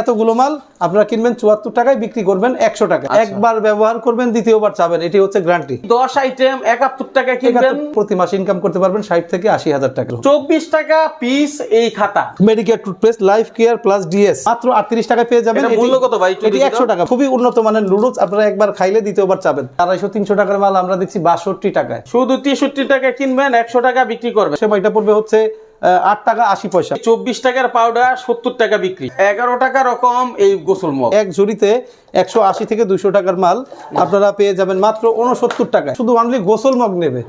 এতগুলো মাল আপনারা কিনবেন চুয়াত্তর টাকায় বিক্রি করবেন একশো টাকা। আচ্ছা। একবার ব্যবহার করবেন দ্বিতীয়বার চাবেন এটি হচ্ছে গ্যারান্টি। দশ আইটেম একাত্তর টাকা কিনবেন। প্রতি মাসে ইনকাম করতে পারবেন ষাট থেকে আশি হাজার টাকা। চব্বিশ টাকা পিস এই খাতা। Medicare toothpaste life care plus DS মাত্র আটত্রিশ টাকায় পেয়ে যাবেন মূল্য কত ভাই? এটি একশো টাকা। খুবই উন্নত মানের নুডলস আপনারা একবার খাইলে দ্বিতীয়বার চাবেন। আড়াইশো তিনশো টাকার মাল আমরা দিচ্ছি বাষট্টি টাকায়। শুধু তেষট্টি টাকা কিনবেন একশো টাকা বিক্রি করবেন। সেমাইটা পড়বে হচ্ছে আট টাকা আশি পয়সা। চব্বিশ টাকার পাউডার সত্তর টাকা বিক্রি। এগারো টাকা রকম এই গোসল মগ। এক ঝুড়িতে একশো আশি থেকে দুইশো টাকার মাল আপনারা পেয়ে যাবেন মাত্র উনসত্তর টাকায়। শুধু অনলি গোসল মগ নেবে।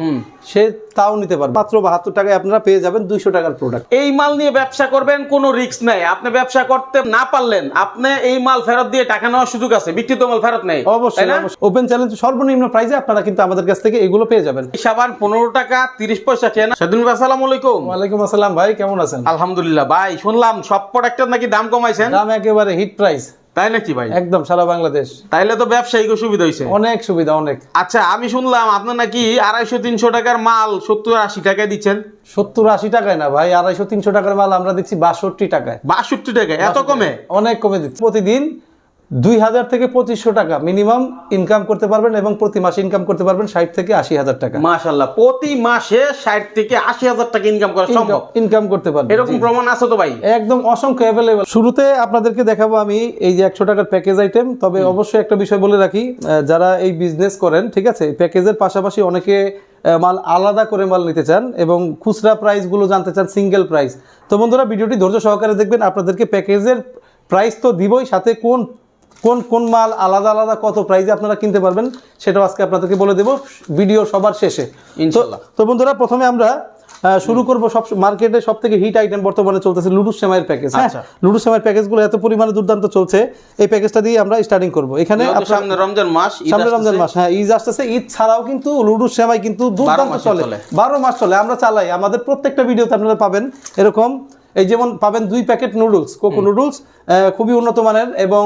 সে তাও নিতে পারবে। মাত্র বাহাত্তর টাকায় আপনারা পেয়ে যাবেন দুইশো টাকার প্রোডাক্ট এই মাল নিয়ে ব্যবসা করবেন কোনো রিস্ক নাই। আপনি ব্যবসা করতে না পারলেন আপনি এই মাল ফেরত দিয়ে টাকা নেওয়ার সুযোগ আছে। বিক্রিত মাল ফেরত নেই। অবশ্যই ওপেন চ্যালেঞ্জ সর্বনিম্ন প্রাইসে আপনারা কিন্তু আমাদের কাছ থেকে এগুলো পেয়ে যাবেন। সাবান পনেরো টাকা তিরিশ পয়সা কেনা সেদিন আসসালামু আলাইকুম। ওয়ালাইকুম আসসালাম ভাই কেমন আছেন? আলহামদুলিল্লাহ। ভাই শুনলাম সব প্রোডাক্টের নাকি দাম কমাইছেন? দাম একেবারে হিট প্রাইস তাই নাকি ভাই? একদম সারা বাংলাদেশ। তাইলে তো ব্যবসায়িক সুবিধা হয়েছে অনেক সুবিধা অনেক। আচ্ছা আমি শুনলাম আপনার নাকি আড়াইশো তিনশো টাকার মাল সত্তর আশি টাকায় দিচ্ছেন। সত্তর আশি টাকায় না ভাই আড়াইশো তিনশো টাকার মাল আমরা দিচ্ছি বাষট্টি টাকায়। বাষট্টি টাকায় এত কমে? অনেক কমে দিচ্ছি। প্রতিদিন দুই হাজার থেকে পঁচিশশো টাকা মিনিমাম ইনকাম করতে পারবেন এবং প্রতি মাসে ইনকাম করতে পারবেন ষাট থেকে আশি হাজার টাকা। মাশাল্লাহ প্রতি মাসে ষাট থেকে আশি হাজার টাকা ইনকাম করা সম্ভব? ইনকাম করতে পারবেন এরকম প্রমাণ আছে তো ভাই? একদম অসংখ্য অ্যাভেলেবল শুরুতে আপনাদেরকে দেখাবো আমি এই যে একশো টাকার প্যাকেজ আইটেম তবে অবশ্যই একটা বিষয় বলে রাখি যারা এই বিজনেস করেন ঠিক আছে প্যাকেজের পাশাপাশি অনেকে মাল আলাদা করে মাল নিতে চান এবং খুচরা প্রাইসগুলো জানতে চান সিঙ্গেল প্রাইস তো বন্ধুরা ভিডিওটি ধৈর্য সহকারে দেখবেন আপনাদেরকে প্যাকেজের প্রাইস তো দিবই সাথে কোন কোন কোন মাল আলাদা আলাদা কত প্রাইসে আপনারা কিনতে পারবেন সেটাও আজকে আপনাদেরকে বলে দেবো। ভিডিও সবার শেষে। তো- বন্ধুরা প্রথমে আমরা শুরু করব সব মার্কেটে সব থেকে হিট আইটেম বর্তমানে চলতেছে লুডুস সেমাইয়ের প্যাকেজ হ্যাঁ? আচ্ছা। লুডুস সেমাইয়ের প্যাকেজগুলো এত পরিমাণে দুর্দান্ত চলছে এই প্যাকেজটা দিয়ে আমরা স্টার্টিং করব। এখানে সামনে রমজান মাস সামনে রমজান মাস হ্যাঁ ঈদ আসতেছে। ঈদ ছাড়াও কিন্তু লুডুস সেমাই কিন্তু দুর্দান্ত চলে। বারো মাস চলে আমরা চালাই। আমাদের প্রত্যেকটা ভিডিওতে আপনারা পাবেন এরকম এই যেমন পাবেন দুই প্যাকেট নুডলস কোকো নুডলস খুবই উন্নত মানের এবং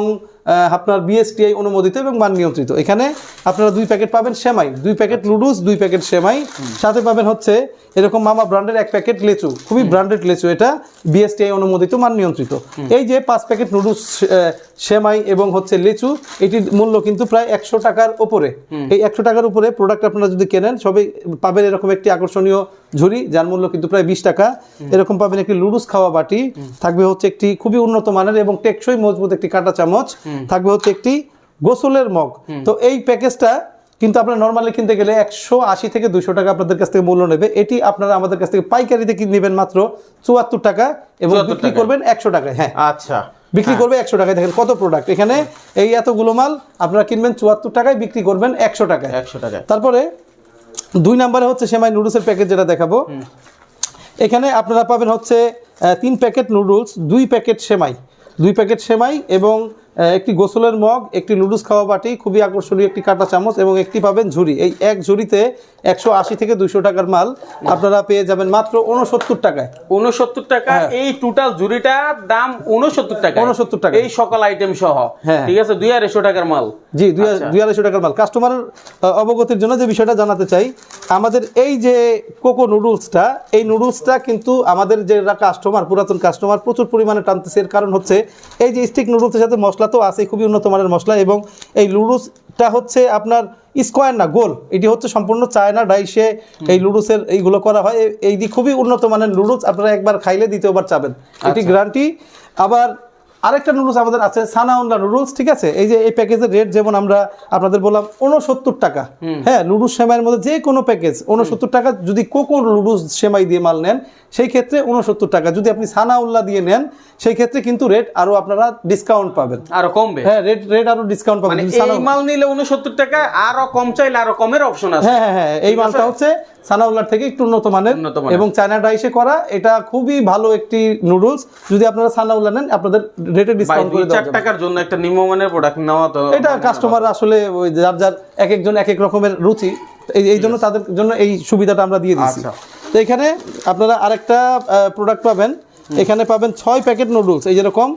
আপনার বিএসটিআই অনুমোদিত এবং মান নিয়ন্ত্রিত। এখানে আপনারা দুই প্যাকেট পাবেন সেমাই। দুই প্যাকেট নুডলস দুই প্যাকেট সেমাই। সাথে পাবেন হচ্ছে এরকম মামা ব্র্যান্ডের এক প্যাকেট লেচু। খুবই ব্র্যান্ডেড লেচু এটা বিএসটিআই অনুমোদিত মান নিয়ন্ত্রিত। এই যে পাঁচ প্যাকেট নুডলস সেমাই এবং হচ্ছে লেচু এটির মূল্য কিন্তু প্রায় একশো টাকার উপরে। এই একশো টাকার উপরে প্রোডাক্ট আপনারা যদি কেনেন সবাই পাবেন এরকম একটি আকর্ষণীয় ঝুড়ি যার মূল্য কিন্তু প্রায় বিশ টাকা। এরকম পাবেন একটি লুডুস খাওয়া বাটি থাকবে হচ্ছে একটি খুবই উন্নত মানের এবং টেকসই মজবুত একটি কাঁটা চামচ। থাকবে হচ্ছে একটি গোসলের মগ। তো এই প্যাকেজটা কিন্তু আপনার নর্মালি কিনতে গেলে একশো আশি থেকে দুশো টাকা আপনাদের কাছ থেকে মূল্য নেবে। এটি আপনারা আমাদের কাছ থেকে পাইকারিতে নেবেন মাত্র চুয়াত্তর টাকা এবং বিক্রি করবেন একশো টাকায়। হ্যাঁ। আচ্ছা। বিক্রি করবে একশো টাকায়। দেখেন কত প্রোডাক্ট এখানে এই এতগুলো মাল আপনারা কিনবেন চুয়াত্তর টাকায় বিক্রি করবেন একশো টাকায়। একশো টাকা তারপরে দুই নম্বরে হচ্ছে সেমাই নুডলসের প্যাকেট যেটা দেখাবো। এখানে আপনারা পাবেন হচ্ছে তিন প্যাকেট নুডলস দুই প্যাকেট সেমাই। দুই প্যাকেট সেমাই এবং একটি গোসলের মগ একটি নুডলস খাওয়া বাটি খুবই আকর্ষণীয় একটি কাঁটা চামচ এবং একটি পাবেন ঝুড়ি এই এক ঝুড়িতে একশো আশি থেকে দুশো টাকার মাল আপনারা পেয়ে যাবেন মাত্র উনসত্তর টাকায় উনসত্তর টাকা হ্যাঁ। এই টোটাল ঝুড়িটার দাম উনসত্তর টাকা 69 টাকা। এই সকল আইটেম সহ হ্যাঁ। ঠিক আছে দুই আড়াইশো টাকার মাল জি দুই আচ্ছা। দুই আড়াইশো টাকার মাল কাস্টমার অবগতির জন্য যে বিষয়টা জানাতে চাই আমাদের এই যে কোকো নুডলসটা এই নুডলসটা কিন্তু আমাদের যে কাস্টমার পুরাতন কাস্টমার প্রচুর পরিমাণে টানতেছে এর কারণ হচ্ছে এই যে স্টিক নুডলসের সাথে মশলা তো আছে খুবই উন্নত মানের মশলা এবং এই লুডুসটা হচ্ছে আপনার স্কোয়ার না গোল। এটি হচ্ছে সম্পূর্ণ চায়না ডাইসে এই লুডুসের এইগুলো করা হয়। এই দিক খুবই উন্নত মানের লুডুস আপনারা একবার খাইলে দ্বিতীয়বার চাবেন। এটি গ্রান্টি আবার আরেকটা নুডলস আমাদের আছে সানাউন্লা নুডলস ঠিক আছে? এই যে এই প্যাকেজের রেট যেমন আমরা আপনাদের বললাম উনসত্তর টাকা। হ্যাঁ নুডলস সেমাইয়ের মধ্যে যে কোনো প্যাকেজ উনসত্তর টাকা যদি কোকো নুডলস সেমাই দিয়ে মাল নেন সেই ক্ষেত্রে উনসত্তর টাকা। যদি আপনি সানাউল্লা দিয়ে নেন সেই ক্ষেত্রে কিন্তু রেট আরও আপনারা ডিসকাউন্ট পাবেন। আরও কমবে? হ্যাঁ রেট রেট আরও ডিসকাউন্ট পাবেন। মানে এই মাল নিলে উনসত্তর টাকা আরও কম চাইলে আরও কমের অপশন আছে। হ্যাঁ হ্যাঁ হ্যাঁ এই মালটা হচ্ছে সানাউল্লার থেকে একটু উন্নত মানের এবং চায়না ডাইসে করা এটা খুবই ভালো একটি নুডলস যদি আপনারা সানাউল্লা নেন আপনাদের রেটে ডিসকাউন্ট করে দেওয়া টাকার জন্য একটা নিম্নমানের প্রোডাক্ট নেওয়া তো এটা কাস্টমার আসলে ওই যার যার এক একজন এক এক রকমের রুচি এই জন্য তাদের জন্য এই সুবিধাটা আমরা দিয়ে দিচ্ছি। তো এখানে আপনারা আরেকটা প্রোডাক্ট পাবেন। এখানে পাবেন ছয় প্যাকেট নুডলস এই যেরকম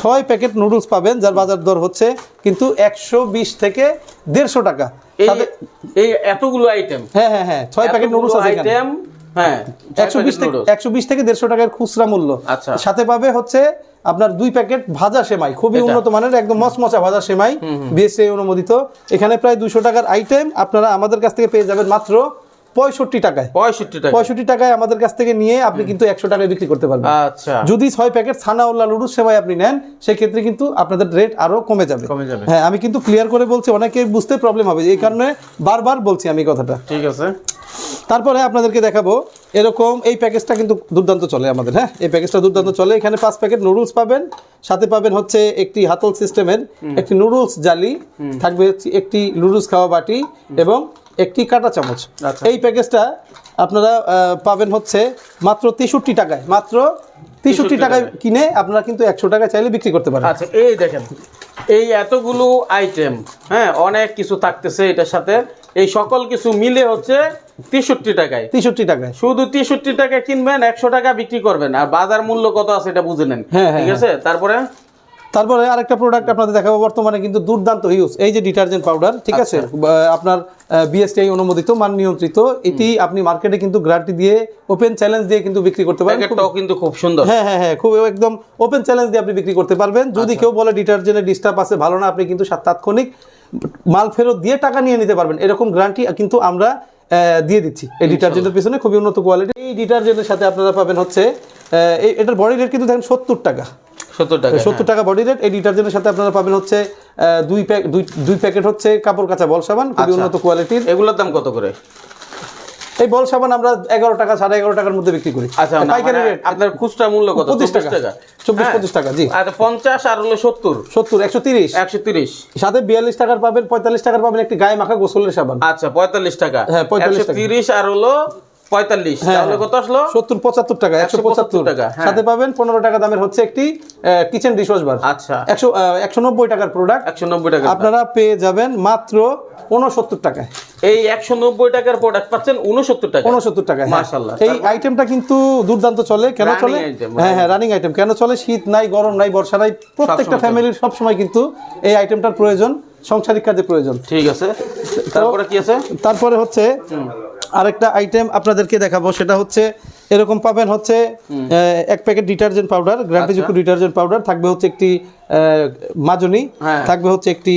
ছয় প্যাকেট নুডলস পাবেন যার বাজার দর হচ্ছে কিন্তু একশো বিশ থেকে দেড়শো টাকা। এই এই এতগুলো আইটেম হ্যাঁ হ্যাঁ হ্যাঁ ছয় প্যাকেট নুডলস আছে। আইটেম হ্যাঁ একশো বিশ থেকে একশো বিশ থেকে দেড়শো টাকার খুচরা মূল্য। আচ্ছা। সাথে পাবে হচ্ছে আপনার দুই প্যাকেট ভাজা সেমাই খুবই উন্নত মানের একদম মচমচা ভাজা সেমাই বিএসএ অনুমোদিত। এখানে প্রায় দুশো টাকার আইটেম আপনারা আমাদের কাছ থেকে পেয়ে যাবেন মাত্র পঁয়ষট্টি টাকায়। পঁয়ষট্টি টাকা পঁয়ষট্টি টাকায় আমাদের কাছ থেকে নিয়ে আপনি কিন্তু একশো টাকায় বিক্রি করতে পারবেন। আচ্ছা। যদি ছয় প্যাকেট ছানাউল্লা লুডুস সেমাই আপনি নেন সেক্ষেত্রে কিন্তু আপনাদের রেট আরও কমে যাবে। কমে যাবে। হ্যাঁ আমি কিন্তু ক্লিয়ার করে বলছি অনেকে বুঝতে প্রবলেম হবে। এই কারণে বারবার বলছি আমি কথাটা। ঠিক আছে। তারপরে আপনাদেরকে দেখাবো এরকম এই প্যাকেজটা কিন্তু দুর্দান্ত চলে আমাদের হ্যাঁ? এই প্যাকেজটা দুর্দান্ত চলে। এখানে পাঁচ প্যাকেট নুডলস পাবেন সাথে পাবেন হচ্ছে একটি হাতল সিস্টেমের একটি নুডলস জালি থাকবে একটি নুডলস খাওয়া বাটি এবং একটি কাঁটা চামচ। আচ্ছা। এই প্যাকেজটা আপনারা পাবেন হচ্ছে মাত্র তেষট্টি টাকায়। মাত্র তেষট্টি টাকায় কিনে আপনারা কিন্তু একশো টাকায় চাইলে বিক্রি করতে পারেন। আচ্ছা এই দেখেন এই এতগুলো আইটেম হ্যাঁ অনেক কিছু থাকতেছে এটার সাথে। এই সকল কিছু মিলে হচ্ছে তেষট্টি টাকায়। তেষট্টি টাকায়। শুধু তেষট্টি টাকা কিনবেন একশো টাকা বিক্রি করবেন। আর বাজার মূল্য কত আছে এটা বুঝে নেন। হ্যাঁ, হ্যাঁ, ঠিক আছে? তারপরে তারপরে আরেকটা প্রোডাক্ট আপনাদের দেখাবো বর্তমানে কিন্তু দুর্দান্ত ইউজ এই যে ডিটারজেন্ট পাউডার ঠিক আছে? আপনার বিএসটিআই অনুমোদিত মান নিয়ন্ত্রিত এটি আপনি মার্কেটে কিন্তু গ্যারান্টি দিয়ে ওপেন চ্যালেঞ্জ দিয়ে কিন্তু বিক্রি করতে পারেন খুব- প্যাকেটটাও কিন্তু খুব সুন্দর। হ্যাঁ হ্যাঁ হ্যাঁ খুব একদম ওপেন চ্যালেঞ্জ দিয়ে আপনি বিক্রি করতে পারবেন। যদি কেউ বলে ডিটারজেন্টের ডিস্টার্ব আছে ভালো না আপনি কিন্তু তাৎক্ষণিক মাল ফেরত দিয়ে টাকা নিয়ে নিতে পারবেন। এরকম গ্যারান্টি কিন্তু আমরা দিয়ে দিচ্ছি। এই ডিটারজেন্টের পিছনে খুবই উন্নত কোয়ালিটি এই ডিটারজেন্টের সাথে আপনারা পাবেন হচ্ছে এটার বডি রেট কিন্তু দেখেন সত্তর টাকা। সত্তর টাকা সত্তর টাকা বডি রেট এই ডিটারজেন্টের সাথে আপনারা পাবেন হচ্ছে দুই প্যাক দুই প্যাকেট হচ্ছে কাপড় কাঁচা বল সাবান খুবই আচ্ছা। উন্নত কোয়ালিটির এগুলোর দাম কত করে? এই বল সাবান আমরা এগারো টাকা সাড়ে এগারো টাকার মধ্যে বিক্রি করি। আচ্ছা পাইকারি মানে রেট আপনার খুচরা মূল্য কত? পঁচিশ টাকা। চব্বিশ হ্যাঁ। পঁচিশ টাকা জি। আচ্ছা পঞ্চাশ আর হলো সত্তর। সত্তর একশো তিরিশ। একশো তিরিশ। সাথে বিয়াল্লিশ টাকার পাবেন পঁয়তাল্লিশ টাকার পাবেন একটি গায়ে মাখা গোসলের সাবান। আচ্ছা পঁয়তাল্লিশ টাকা। হ্যাঁ, 45 একশো তিরিশ আর হলো পঁয়তাল্লিশ। তাহলে কত আসলো? সত্তর পঁচাত্তর টাকা একশো পঁচাত্তর টাকা, হ্যাঁ। সাথে পাবেন পনেরো টাকা দামের হচ্ছে একটি কিচেন ডিশওয়াশ বার আচ্ছা। একশো একশো নব্বই টাকার প্রোডাক্ট একশো নব্বই টাকা আপনারা পেয়ে যাবেন মাত্র উনসত্তর টাকায়। এই একশো নব্বই টাকার প্রোডাক্ট পাচ্ছেন উনসত্তর টাকা উনসত্তর টাকায় হ্যাঁ। মাশাআল্লাহ। এই আইটেমটা কিন্তু দুর্দান্ত চলে। কেন চলে? হ্যাঁ হ্যাঁ রানিং আইটেম কেন চলে? শীত নাই গরম নাই বর্ষা নাই প্রত্যেকটা ফ্যামিলির সবসময় কিন্তু এই আইটেমটার প্রয়োজন সংসারিক কাজে প্রয়োজন। ঠিক আছে। তারপরে কি আছে? তারপরে হচ্ছে আরেকটা আইটেম আপনাদেরকে দেখাবো সেটা হচ্ছে এরকম পাবেন হচ্ছে এক প্যাকেট ডিটারজেন্ট পাউডার গ্রান্টিযুক্ত ডিটারজেন্ট পাউডার থাকবে হচ্ছে একটি মাজনি হ্যাঁ। থাকবে হচ্ছে একটি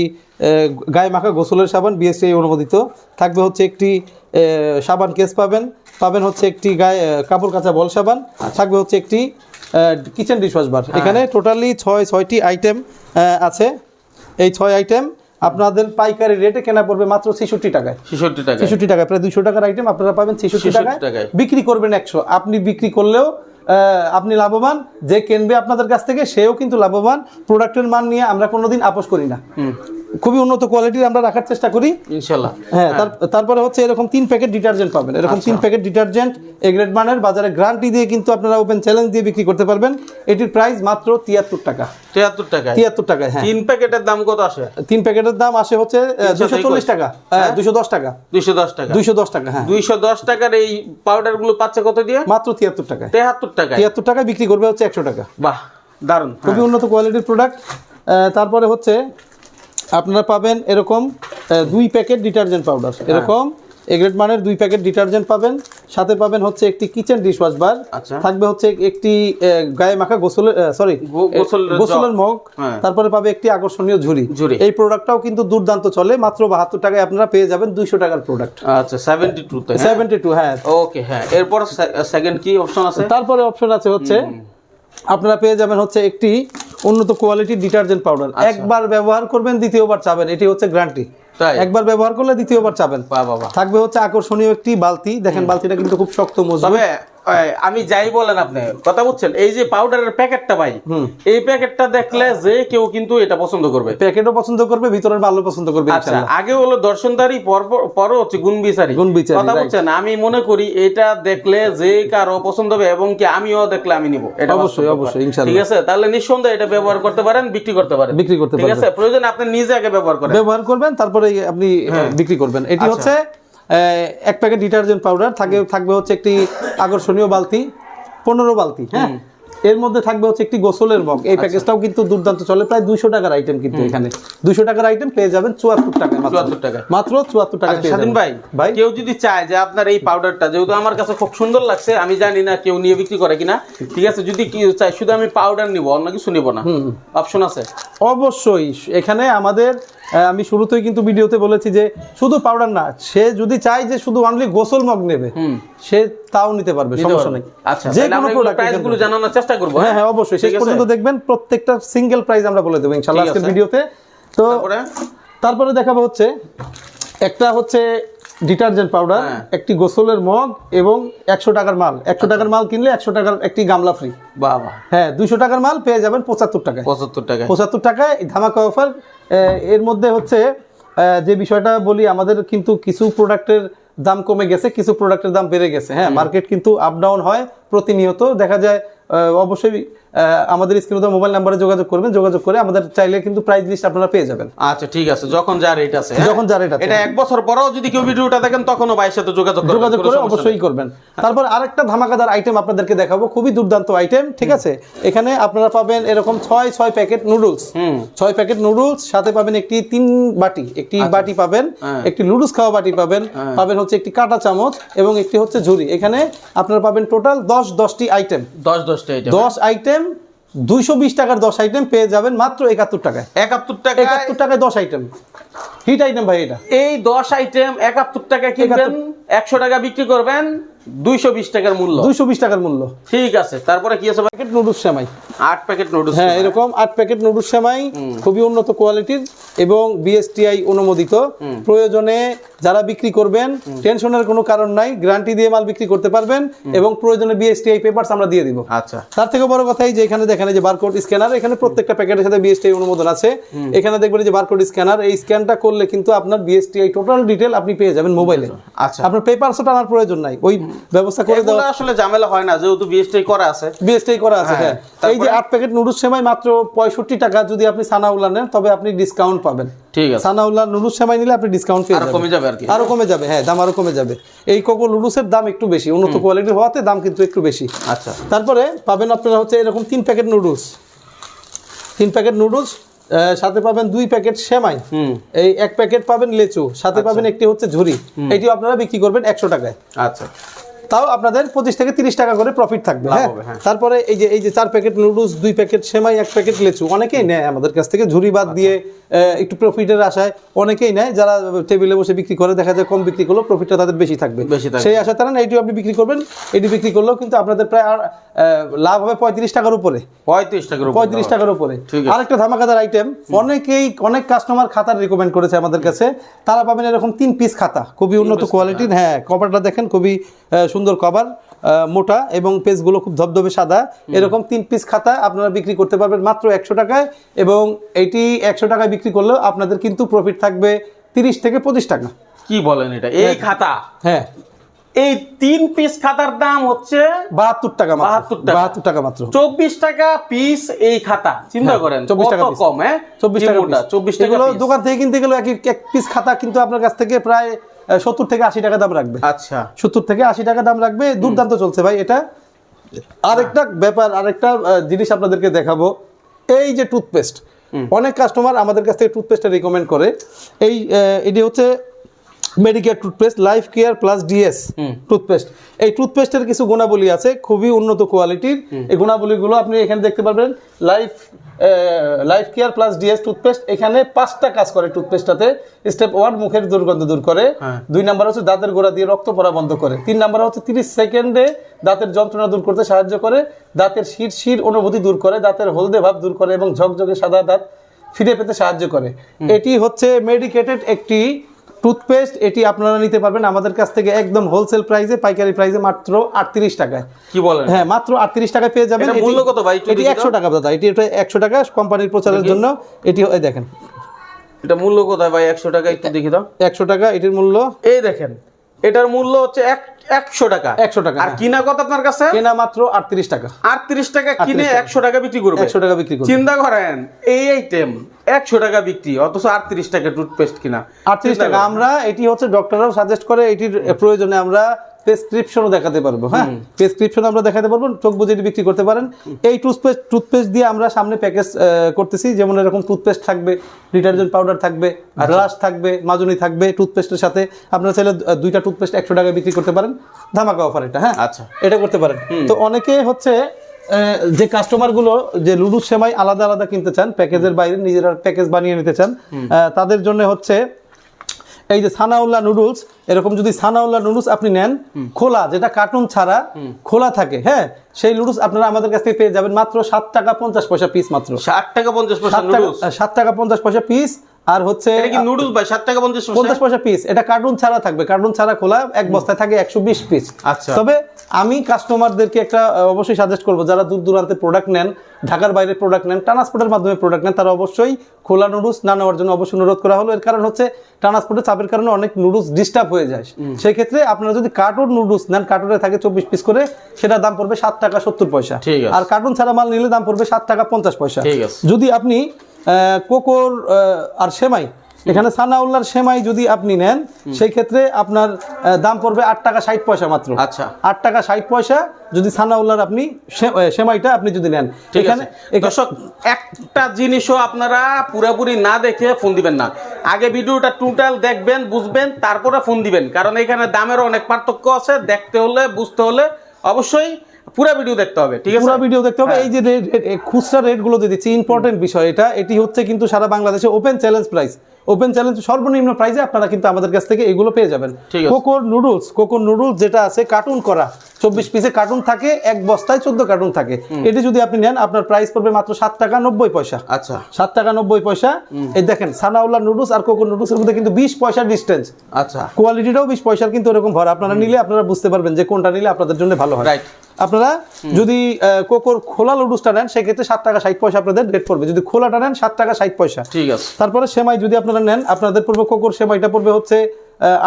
গায়ে মাখা গোসলের সাবান বিএসসি অনুমোদিত থাকবে হচ্ছে একটি সাবান কেস পাবেন পাবেন হচ্ছে একটি গায়ে কাপড় কাচা বল সাবান থাকবে হচ্ছে একটি কিচেন ডিশওয়াশ বার এখানে টোটালি ছয় ছয়টি আইটেম আছে। এই ছয় আইটেম আপনাদের পাইকারি রেটে কেনা পড়বে মাত্র ছেষট্টি টাকায়। ছেষট্টি টাকা ছেষট্টি টাকায় প্রায় দুইশো টাকার আইটেম আপনারা পাবেন ছেষট্টি টাকায়। বিক্রি করবেন একশো। আপনি বিক্রি করলেও আহ, আপনি লাভবান। যে কিনবে আপনাদের কাছ থেকে সেও কিন্তু লাভবান। প্রোডাক্টের মান নিয়ে আমরা কোনোদিন আপোষ করি না। খুবই উন্নত কোয়ালিটির আমরা রাখার চেষ্টা করি। ইনশাল্লাহ। হ্যাঁ তারপরে হচ্ছে এরকম তিন প্যাকেট ডিটারজেন্ট পাবেন। এরকম আচ্ছা। তিন প্যাকেট ডিটারজেন্ট এ গ্রেড মানের বাজারে গ্যারান্টি দিয়ে কিন্তু আপনারা ওপেন চ্যালেঞ্জ দিয়ে বিক্রি করতে পারবেন। এটির প্রাইস মাত্র তিয়াত্তর টাকা। তিয়াত্তর টাকা তিয়াত্তর টাকা হ্যাঁ। তিন প্যাকেটের দাম কত আসে? তিন প্যাকেটের দাম আসে হচ্ছে দুশো চল্লিশ টাকা। হ্যাঁ। দুশো দশ টাকা। দুইশো দশ টাকা। দুইশো দশ টাকা হ্যাঁ। দুইশো দশ টাকার এই পাউডারগুলো পাচ্ছে কত দিয়ে? মাত্র তিয়াত্তর টাকা তেহাত্তর টাকা তিয়াত্তর টাকায় বিক্রি করবে হচ্ছে একশো টাকা। বাহ দারুণ খুবই উন্নত কোয়ালিটির প্রোডাক্ট তারপরে হচ্ছে আপনারা পাবেন এরকম দুই প্যাকেট ডিটারজেন্ট পাউডার। এরকম এগ্রেড মানের দুই প্যাকেট ডিটারজেন্ট পাবেন। সাথে পাবেন হচ্ছে একটি কিচেন ডিশওয়াশ বার। আচ্ছা। থাকবে হচ্ছে একটি গায়ে মাখা গোসলের সরি গোসলের মগ। হ্যাঁ। তারপরে পাবে একটি আকর্ষণীয় ঝুড়ি। ঝুড়ি। এই প্রোডাক্টটাও কিন্তু দুর্দান্ত চলে। মাত্র বাহাত্তর টাকায় আপনারা পেয়ে যাবেন দুইশো টাকার প্রোডাক্ট আচ্ছা সেভেন্টি টু তে সেভেন্টি টু হ্যাঁ। ওকে হ্যাঁ। এরপর সেকেন্ড কি অপশন আছে? তারপরে অপশন আছে হচ্ছে আপনারা পেয়ে যাবেন হচ্ছে একটি উন্নত কোয়ালিটির ডিটারজেন্ট পাউডার। একবার ব্যবহার করবেন দ্বিতীয়বার চাবেন। এটি হচ্ছে গ্যারান্টি একবার ব্যবহার করলে দ্বিতীয়বার চাবেন। থাকবে হচ্ছে আকর্ষণীয় একটি বালতি। দেখেন বালতিটা কিন্তু খুব শক্ত মজবুত। আমি যাই বলেন আপনি কথা বুঝছেন? এই যে পাউডারের প্যাকেটটা ভাই এই প্যাকেটটা দেখলে যে কেউ কিন্তু এটা পছন্দ করবে। প্যাকেটও পছন্দ করবে ভিতরের মালও পছন্দ করবে আচ্ছা আগে হলো দর্শনদারি পর পর হচ্ছে গুণবিচারী। গুণবিচারী, কথা. বুঝছেন? আমি মনে করি এটা দেখলে যে কারও পছন্দ হবে এবং কি আমিও দেখলে আমি নিব। এটা অবশ্যই, অবশ্যই, ইনশাআল্লাহ। ঠিক আছে? তাহলে নিঃসন্দেহে এটা ব্যবহার করতে পারেন বিক্রি করতে পারেন। বিক্রি করতে পারেন। ঠিক আছে? প্রয়োজন আপনি নিজে আগে ব্যবহার করেন। ব্যবহার করবেন তারপরে আপনি হ্যাঁ। বিক্রি করবেন। এটি আচ্ছা। হচ্ছে এক প্যাকেট ডিটারজেন্ট পাউডার থাকে থাকবে হচ্ছে একটি আকর্ষণীয় বালতি পনেরো বালতি হ্যাঁ? এর মধ্যে থাকবে হচ্ছে একটি গোসলের মগ। আচ্ছা। এই প্যাকেজটাও কিন্তু দুর্দান্ত চলে প্রায় দুইশো টাকার আইটেম কিন্তু এখানে। দুইশো টাকার আইটেম পেয়ে যাবেন চুয়াত্তর টাকা চুয়াত্তর টাকা মাত্র চুয়াত্তর টাকা আচ্ছা, স্বাধীন ভাই ভাই? কেউ যদি চায় যে আপনার এই পাউডারটা যেহেতু আমার কাছে খুব সুন্দর লাগছে আমি জানি না কেউ নিয়ে বিক্রি করে কিনা। ঠিক আছে যদি কেউ চায় শুধু আমি পাউডার নিব অন্য কিছু নিব না। অপশন আছে? অবশ্যই এখানে আমাদের আমি শুরুতেই কিন্তু ভিডিওতে বলেছি যে শুধু পাউডার না সে যদি চায় যে শুধু অনলি গোসল মগ নেবে সে তাও নিতে পারবে সমস্যা নেই। আচ্ছা যে কোনো প্রোডাক্টগুলো জানানোর চেষ্টা করব হ্যাঁ হ্যাঁ? অবশ্যই। শেষ পর্যন্ত দেখবেন প্রত্যেকটা সিঙ্গেল প্রাইস আমরা বলে দেবো ইনশাআল্লাহ আজকের ভিডিওতে। তো তারপরে দেখাবো হচ্ছে একটা হচ্ছে ডিটারজেন্ট পাউডার হ্যাঁ। একটি গোসলের মগ এবং একশো টাকার মাল। একশো টাকার মাল কিনলে একশো টাকার একটি গামলা ফ্রি বাবা। হ্যাঁ দুশো টাকার মাল পেয়ে যাবেন পঁচাত্তর টাকায়। পঁচাত্তর টাকা পঁচাত্তর টাকায় ধামাকা অফার এর মধ্যে হচ্ছে যে বিষয়টা বলি আমাদের কিন্তু কিছু প্রোডাক্টের দাম কমে গেছে কিছু প্রোডাক্টের দাম বেড়ে গেছে। হ্যাঁ মার্কেট কিন্তু আপ ডাউন হয় প্রতিনিয়ত। দেখা যায় অবশ্যই আমাদের স্ক্রিনে মোবাইল নাম্বারে যোগাযোগ করবেন যোগাযোগ করে আমাদের চাইলে কিন্তু প্রাইস লিস্ট আপনারা পেয়ে যাবেন। আচ্ছা ঠিক আছে যখন যা রেট আছে হ্যাঁ? যখন যা rate আছে। এটা এক বছর পরেও যদি কেউ ভিডিওটা দেখেন তখনও ভাইয়ের সাথে যোগাযোগ যোগাযোগ করে অবশ্যই করবেন। তারপর আরেকটা ধামাকাদার আইটেম আপনাদেরকে দেখাবো খুবই দুর্দান্ত আইটেম ঠিক আছে? এখানে আপনারা পাবেন এরকম ছয় ছয় প্যাকেট নুডলস হুম। ছয় প্যাকেট নুডলস সাথে পাবেন একটি তিন বাটি একটি বাটি পাবেন হ্যাঁ। একটি নুডলস খাওয়া বাটি পাবেন পাবেন হচ্ছে একটি কাঁটা চামচ এবং একটি হচ্ছে ঝুড়ি এখানে আপনারা পাবেন টোটাল দশ দশটি আইটেম দশ দশটা এটা দশ আইটেম দুইশো বিশ টাকার দশ আইটেম পেয়ে যাবেন মাত্র একাত্তর টাকায়। একাত্তর টাকা একাত্তর টাকায় দশ আইটেম হিট আইটেম ভাই এটা। এই দশ আইটেম একাত্তর টাকা কিনবেন একশো টাকা বিক্রি করবেন দুইশো বিশ টাকার মূল্য। দুইশো বিশ টাকার মূল্য। ঠিক আছে তারপরে কি আছে প্যাকেট নুডলস সেমাই। আট প্যাকেট নুডলস হ্যাঁ এরকম আট প্যাকেট নুডলস সেমাই খুবই উন্নত কোয়ালিটির এবং বিএসটিআই অনুমোদিত। প্রয়োজনে যারা বিক্রি করবেন টেনশনের কোনো কারণ নাই গ্যারান্টি দিয়ে মাল বিক্রি করতে পারবেন এবং প্রয়োজনে বিএসটিআই পেপারস আমরা দিয়ে দিব। আচ্ছা। তার থেকে বড় কথাই যে এখানে দেখেন যে বারকোড স্ক্যানার এখানে প্রত্যেকটা প্যাকেটের সাথে বিএসটিআই অনুমোদন আছে। এখানে দেখবেন যে বারকোড স্ক্যানার এই স্ক্যানটা করলে কিন্তু আপনার বিএসটিআই টোটাল ডিটেল আপনি পেয়ে যাবেন মোবাইলে আচ্ছা। আপনার পেপারসও টানার প্রয়োজন নাই। ওই ব্যবস্থা করে দেওয়া আসলে ঝামেলা হয় না যেহেতু বিএসটি করা আছে। বিএসটাই করা আছে হ্যাঁ, হ্যাঁ। এই যে আট প্যাকেট নুডলস সেমাই মাত্র পঁয়ষট্টি টাকা যদি আপনি সানাউল্লা নেন তবে আপনি ডিসকাউন্ট পাবেন। ঠিক আছে। সানাউল্লা নুডলস সেমাই নিলে আপনি ডিসকাউন্ট পেয়ে আরও যাবেন। কমে যাবে আর কি। আরও কমে যাবে হ্যাঁ দাম আরও কমে যাবে। এই কোকো নুডলসের দাম একটু বেশি উন্নত কোয়ালিটির হওয়াতে দাম কিন্তু একটু বেশি। আচ্ছা। তারপরে পাবেন আপনারা হচ্ছে এরকম তিন প্যাকেট নুডলস তিন প্যাকেট নুডলস সাথে পাবেন দুই প্যাকেট সেমাই। এই এক প্যাকেট পাবেন লেচু সাথে পাবেন একটি হচ্ছে ঝুরি। এটিও আপনারা বিক্রি করবেন একশো টাকায়। আচ্ছা। তাও আপনাদের পঁচিশ থেকে তিরিশ টাকা করে প্রফিট থাকবে হ্যাঁ? হ্যাঁ। তারপরে এই যে এই যে চার প্যাকেট নুডলস দুই প্যাকেট সেমাই এক প্যাকেট লেচু অনেকেই নেয় আমাদের কাছ থেকে ঝুরি বাদ দিয়ে একটু প্রফিটের আশায় অনেকেই নেয় যারা টেবিলে বসে বিক্রি করে দেখা যায় কম বিক্রি করলেও প্রফিটটা তাদের বেশি থাকবে। সেই আশা তারা না এটিও আপনি বিক্রি করবেন এটি বিক্রি করলেও কিন্তু আপনাদের প্রায় লাভ হবে পঁয়ত্রিশ টাকার উপরে। পঁয়ত্রিশ টাকার পঁয়ত্রিশ টাকার উপরে। আরেকটা ধামাকাদার আইটেম অনেকেই অনেক কাস্টমার খাতার রিকমেন্ড করেছে আমাদের কাছে। তারা পাবেন এরকম তিন পিস খাতা খুবই উন্নত কোয়ালিটির হ্যাঁ কভারটা দেখেন খুবই সুন্দর কভার মোটা এবং পেজগুলো খুব ধবধবে সাদা। এরকম তিন পিস খাতা আপনারা বিক্রি করতে পারবেন মাত্র একশো টাকায় এবং এটি একশো টাকায় বিক্রি করলেও আপনাদের কিন্তু প্রফিট থাকবে তিরিশ থেকে পঁচিশ টাকা। কি বলেন এটা? এই খাতা? হ্যাঁ। এই তিন পিস খাতার দাম হচ্ছে বাহাত্তর টাকা 72 টাকা। বাহাত্তর টাকা মাত্র। চব্বিশ টাকা পিস এই খাতা। চিন্তা হ্যাঁ, করেন 24 টাকা কম হ্যাঁ? চব্বিশ টাকা চব্বিশ টাকা দোকান থেকে কিনতে গেলে এক পিস খাতা কিন্তু আপনার কাছ থেকে প্রায় সত্তর থেকে আশি টাকা দাম রাখবে। আচ্ছা। সত্তর থেকে আশি টাকা দাম রাখবে। দুর্দান্ত চলছে ভাই এটা। আরেকটা ব্যাপার আরেকটা জিনিস আপনাদেরকে দেখাবো। এই যে টুথপেস্ট অনেক কাস্টমার আমাদের কাছ থেকে টুথপেস্টটা রিকমেন্ড করে। এই এটি হচ্ছে Medicare toothpaste life care plus DS toothpaste এই টুথপেস্টের কিছু গুণাবলী আছে খুবই উন্নত কোয়ালিটির এই গুণাবলীগুলো আপনি এখানে দেখতে পারবেন life life care plus DS toothpaste এখানে পাঁচটা কাজ করে টুথপেস্টটাতে স্টেপ ওয়ান মুখের দুর্গন্ধ দূর করে। হ্যাঁ। দুই নাম্বার হচ্ছে দাঁতের গোড়া দিয়ে রক্ত পড়া বন্ধ করে। তিন নাম্বার হচ্ছে তিরিশ সেকেন্ডে দাঁতের যন্ত্রণা দূর করতে সাহায্য করে। দাঁতের শির শির অনুভূতি দূর করে দাঁতের হলদে ভাব দূর করে এবং ঝকঝকে সাদা দাঁত ফিরে পেতে সাহায্য করে। এটি হচ্ছে মেডিকেটেড একটি টুথপেস্ট এটি আপনারা নিতে পারবেন আমাদের কাছ থেকে একদম হোলসেল প্রাইসে পাইকারি প্রাইসে মাত্র আটত্রিশ টাকায়। কি বলেন? হ্যাঁ মাত্র আটত্রিশ টাকায় পেয়ে যাবেন। মূল্য কত ভাই? এটি একশো টাকা দাদা এটি একশো টাকা কোম্পানির প্রচারের জন্য। এটি দেখেন। এটা মূল্য কোথায় ভাই? একশো টাকা একটু দেখি দাও। একশো টাকা এটির মূল্য এই দেখেন এটার মূল্য হচ্ছে এক একশো টাকা। একশো টাকা আর হ্যাঁ। কিনা কত আপনার কাছে? কেনা মাত্র আটত্রিশ টাকা। আটত্রিশ টাকা কিনে একশো টাকা বিক্রি করবে। একশো টাকা বিক্রি করবে। চিন্তা করেন এই আইটেম একশো টাকা বিক্রি অথচ আটত্রিশ টাকা টুথপেস্ট কিনা। আটত্রিশ টাকা। আমরা এটি হচ্ছে ডক্টররাও সাজেস্ট করে এটির প্রয়োজনে আমরা প্রেসক্রিপশনও দেখাতে পারব হ্যাঁ? প্রেসক্রিপশন আমরা দেখাতে পারব চোখ বুঝে বিক্রি করতে পারেন। এই টুথপেস্ট টুথপেস্ট দিয়ে আমরা সামনে প্যাকেজ করতেছি যেমন এরকম টুথপেস্ট থাকবে ডিটারজেন্ট পাউডার থাকবে ব্রাশ থাকবে মাজুনি থাকবে টুথপেস্টের সাথে আপনারা চাইলে দুইটা টুথপেস্ট একশো টাকায় বিক্রি করতে পারেন। ধামাকা অফার এটা হ্যাঁ? আচ্ছা। এটা করতে পারেন। তো অনেকে হচ্ছে যে কাস্টমারগুলো যে লুডুস সেমাই আলাদা আলাদা কিনতে চান প্যাকেজের বাইরে নিজেরা প্যাকেজ বানিয়ে নিতে চান তাদের জন্য হচ্ছে এই যে সানাউল্লাহ নুডলস এরকম যদি সানাউল্লাহ নুডলস আপনি নেন খোলা যেটা কার্টুন ছাড়া খোলা থাকে হ্যাঁ সেই নুডলস আপনারা আমাদের কাছ থেকে পেয়ে যাবেন মাত্র সাত টাকা পঞ্চাশ পয়সা পিস মাত্র। ষাট টাকা পঞ্চাশ পয়সা সাত টাকা সাত টাকা পঞ্চাশ পয়সা পিস আর হচ্ছে নুডলস ভাই ষাট টাকা পঞ্চাশ পয়সা? পঞ্চাশ পয়সা পিস এটা কার্টুন ছাড়া থাকবে। কার্টুন ছাড়া খোলা এক বস্তায় থাকে একশো বিশ পিস আচ্ছা। তবে আমি কাস্টমারদেরকে একটা অবশ্যই সাজেস্ট করব। যারা দূর দূরান্তে প্রোডাক্ট নেন ঢাকার বাইরে প্রোডাক্ট নেন ট্রান্সপোর্টের মাধ্যমে প্রোডাক্ট নেন তারা অবশ্যই খোলা নুডলস না নেওয়ার জন্য অবশ্যই অনুরোধ করা হলো। এর কারণ হচ্ছে ট্রান্সপোর্টের চাপের কারণে অনেক নুডলস ডিস্টার্ব হয়ে যায়। সেক্ষেত্রে আপনারা যদি কার্টুন নুডলস নেন কার্টুনে থাকে চব্বিশ পিস করে সেটার দাম পড়বে সাত টাকা সত্তর পয়সা। আর কার্টুন ছাড়া মাল নিলে দাম পড়বে সাত টাকা পঞ্চাশ পয়সা। যদি আপনি কোকোর আর সেমাই। এখানে সানাউল্লার সেমাই যদি আপনি নেন সেই ক্ষেত্রে আপনার দাম পড়বে আট টাকা ষাট পয়সা মাত্র। আচ্ছা। আট টাকা ষাট পয়সা যদি সানাউল্লার আপনি সেমাইটা আপনি যদি নেন। এখানে দর্শক একটা জিনিসও আপনারা পুরোপুরি না দেখে ফোন দিবেন না। আগে ভিডিওটা টোটাল দেখবেন বুঝবেন তারপরে ফোন দিবেন। কারণ এখানে দামের অনেক পার্থক্য আছে দেখতে হলে বুঝতে হলে অবশ্যই পুরো ভিডিও দেখতে হবে ঠিক আছে? পুরো ভিডিও দেখতে হবে। হ্যাঁ। এই যে রেট খুচরা রেটগুলো দিচ্ছি ইম্পর্টেন্ট বিষয় এটা। এটি হচ্ছে কিন্তু সারা বাংলাদেশে open challenge price open challenge সর্বনিম্ন প্রাইসে আপনারা কিন্তু আমাদের কাছ থেকে এগুলো পেয়ে যাবেন। কোকোর নুডলস কোকোর নুডলস যেটা আছে কার্টুন করা। চব্বিশ পিসে কার্টুন থাকে এক বস্তায় চোদ্দ কার্টুন থাকে। এটি যদি আপনি নেন আপনার প্রাইস পড়বে মাত্র সাত টাকা নব্বই পয়সা। আচ্ছা। সাত টাকা নব্বই পয়সা। এই দেখেন সানাউল্লাহ নুডলস আর কোকো নুডলসের মধ্যে কিন্তু বিশ পয়সার ডিস্টেন্স আচ্ছা। কোয়ালিটিটাও বিশ পয়সার কিন্তু এরকম ভর। আপনারা নিলে আপনারা বুঝতে পারবেন যে কোনটা নিলে আপনাদের জন্য ভালো হয়। রাইট আপনারা যদি কোকোর খোলা লুডুসটা নেন সেক্ষেত্রে সাত টাকা ষাট পয়সা আপনাদের রেট পড়বে। যদি খোলাটা নেন সাত টাকা ষাট পয়সা। ঠিক আছে। তারপরে সেমাই যদি আপনারা নেন আপনাদের পড়বে কোকোর সেমাইটা পড়বে হচ্ছে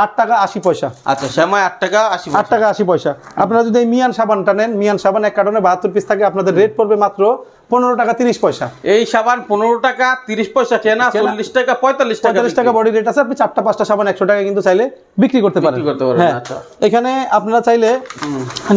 আট টাকা আশি পয়সা। আচ্ছা শ্যামাই আট টাকা আশি আট টাকা আশি পয়সা। আপনারা যদি এই মিয়ান সাবানটা নেন মিয়ান সাবান এক কার্টনে বাহাত্তর পিস থাকে আপনাদের রেট পড়বে মাত্র পনেরো টাকা তিরিশ পয়সা। এই সাবান পনেরো টাকা তিরিশ পয়সা কেনা চল্লিশ টাকা পঁয়তাল্লিশ টাকা পঁয়তাল্লিশ টাকা বডি রেট আছে আপনি চারটা পাঁচটা সাবান একশো টাকা কিন্তু চাইলে বিক্রি করতে পারেন। হ্যাঁ। আচ্ছা। এখানে আপনারা চাইলে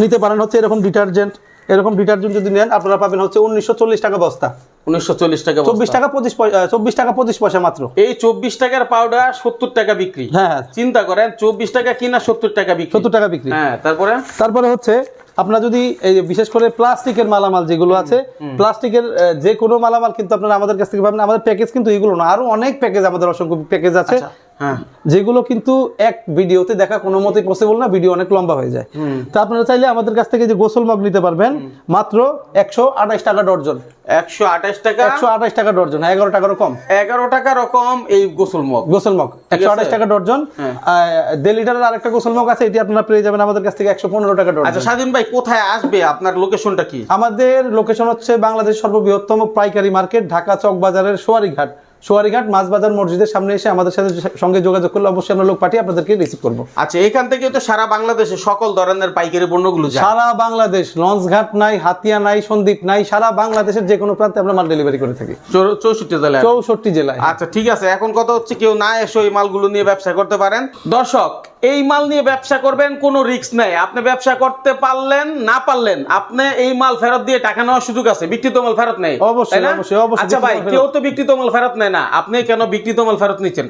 নিতে পারেন হচ্ছে এরকম ডিটারজেন্ট এরকম ডিটারজেন্ট যদি নেন আপনারা পাবেন হচ্ছে উনিশশো চল্লিশ টাকা বস্তা। উনিশশো চল্লিশ টাকা চব্বিশ টাকা পঁচিশ চব্বিশ টাকা পঁচিশ পয়সা মাত্র। এই চব্বিশ টাকার পাউডার সত্তর টাকা বিক্রি। হ্যাঁ চিন্তা করেন চব্বিশ টাকা কিনা সত্তর টাকা বিক্রি। সত্তর টাকা বিক্রি। হ্যাঁ তারপরে? তারপরে হচ্ছে আপনারা যদি এই বিশেষ করে প্লাস্টিকের মালামাল যেগুলো আছে প্লাস্টিকের যে কোনো মালামাল কিন্তু আপনারা আমাদের কাছ থেকে পাবেন। আমাদের প্যাকেজ কিন্তু এগুলো না আরও অনেক প্যাকেজ আমাদের অসংখ্য প্যাকেজ আছে। হ্যাঁ যেগুলো কিন্তু এক ভিডিওতে দেখা কোনো মতেই পসিবল না ভিডিও অনেক লম্বা হয়ে যায়। তো আপনারা চাইলে আমাদের কাছ থেকে যে গোসল মগ নিতে পারবেন মাত্র একশো আঠাশ টাকা ডর্জন। একশো আঠাশ টাকা? একশো আঠাশ টাকা ডর্জন এগারো টাকারও কম। এগারো টাকা রকম এই গোসল মগ গোসল মগ একশো আঠাশ টাকা ডর্জন। হ্যাঁ। দেড় লিটারের আরেকটা গোসল মগ আছে এটি আপনারা পেয়ে যাবেন আমাদের কাছ থেকে একশো পনেরো টাকা ডর্জন। আচ্ছা স্বাধীন ভাই কোথায় আসবে? আপনার লোকেশনটা কি? আমাদের লোকেশন হচ্ছে বাংলাদেশ সর্ববৃহত্তম পাইকারি মার্কেট ঢাকা চক বাজারের সোয়ারিঘাট। সোয়ারিঘাট মাছ বাজার মসজিদের সামনে এসে আমাদের সাথে সঙ্গে যোগাযোগ করলে অবশ্যই আমরা লোক পাঠিয়ে আপনাদেরকে রিসিভ করব। আচ্ছা এখান থেকে তো সারা বাংলাদেশে সকল ধরনের পাইকারি পণ্যগুলো সারা বাংলাদেশ লঞ্চঘাট নাই হাতিয়া নাই সন্দ্বীপ নাই সারা বাংলাদেশের যে কোনো প্রান্তে আমরা মাল ডেলিভারি করে থাকি। চৌষট্টি জেলায়। চৌষট্টি জেলায়। আচ্ছা ঠিক আছে এখন কথা হচ্ছে কেউ না এসে ওই মালগুলো নিয়ে ব্যবসা করতে পারেন। দর্শক এই মাল নিয়ে ব্যবসা করবেন কোনো রিস্ক নাই। আপনি ব্যবসা করতে পারলেন না পারলেন আপনি এই মাল ফেরত দিয়ে টাকা নেওয়ার সুযোগ আছে। বিক্রিত মাল ফেরত নেই। অবশ্যই, অবশ্যই, অবশ্যই আচ্ছা ভাই কেউ তো বিক্রিত মাল ফেরত নেয় না আপনি কেন বিক্রিত মাল ফেরত নিচ্ছেন?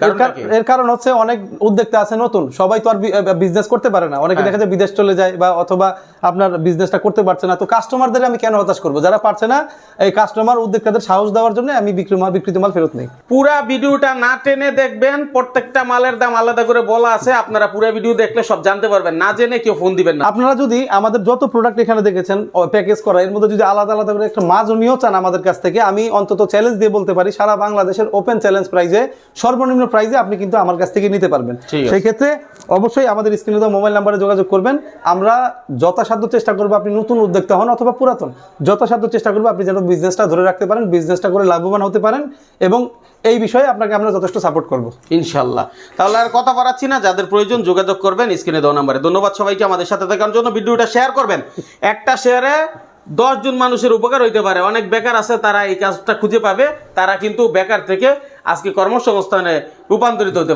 এর কারণ হচ্ছে অনেক উদ্যোক্তা আছে নতুন সবাই তো আর বিজনেস করতে পারে না। অনেকে দেখা যায় বিদেশ চলে যায় বা অথবা আপনার বিজনেসটা করতে পারছে না। তো কাস্টমারদের আমি কেন হতাশ করব? যারা পারছে না এই কাস্টমার উদ্যোক্তাদের সাহস দেওয়ার জন্য আমি বিক্রি মাল বিক্রিত মাল ফেরত নেই। পুরা ভিডিওটা না টেনে দেখবেন প্রত্যেকটা মালের দাম আলাদা করে বলা আছে আপনারা পুরা ভিডিও দেখলে সব জানতে পারবেন। না জেনে কেউ ফোন দিবেন না। আপনারা যদি আমাদের যত প্রোডাক্ট এখানে দেখেছেন প্যাকেজ করা এর মধ্যে যদি আলাদা আলাদা করে একটা মাজনীয় চান আমাদের কাছ থেকে আমি অন্তত চ্যালেঞ্জ দিয়ে বলতে পারি সারা বাংলাদেশের ওপেন চ্যালেঞ্জ প্রাইজে সর্বনিম্ন প্রাইজে আপনি কিন্তু আমার কাছ থেকে নিতে পারবেন। সেই ক্ষেত্রে অবশ্যই আমাদের স্ক্রিনে দেওয়া মোবাইল নাম্বারে যোগাযোগ করবেন। আমরা যথাসাধ্য চেষ্টা করব আপনি নতুন উদ্যোক্তা হন অথবা পুরাতন। যথাসাধ্য চেষ্টা করব আপনি যেন বিজনেসটা ধরে রাখতে পারেন বিজনেসটা করে লাভবান হতে পারেন এবং এই বিষয়ে আপনাকে আমরা যথেষ্ট সাপোর্ট করব। ইনশাল্লাহ তাহলে আর কথা বাড়াচ্ছি না যাদের প্রয়োজন যোগাযোগ করবেন স্ক্রিনে দেওয়া নাম্বারে ধন্যবাদ সবাইকে আমাদের সাথে থাকার জন্য। ভিডিওটা শেয়ার করবেন। একটা শেয়ারে জন মানুষের উপকার হইতে পারে। অনেক বেকার আছে, তারা এই কাজটা খুঁজে পাবে, তারা কিন্তু বেকার থেকে আজকে কর্মসংস্থানে রূপান্তরিত হতে পারে।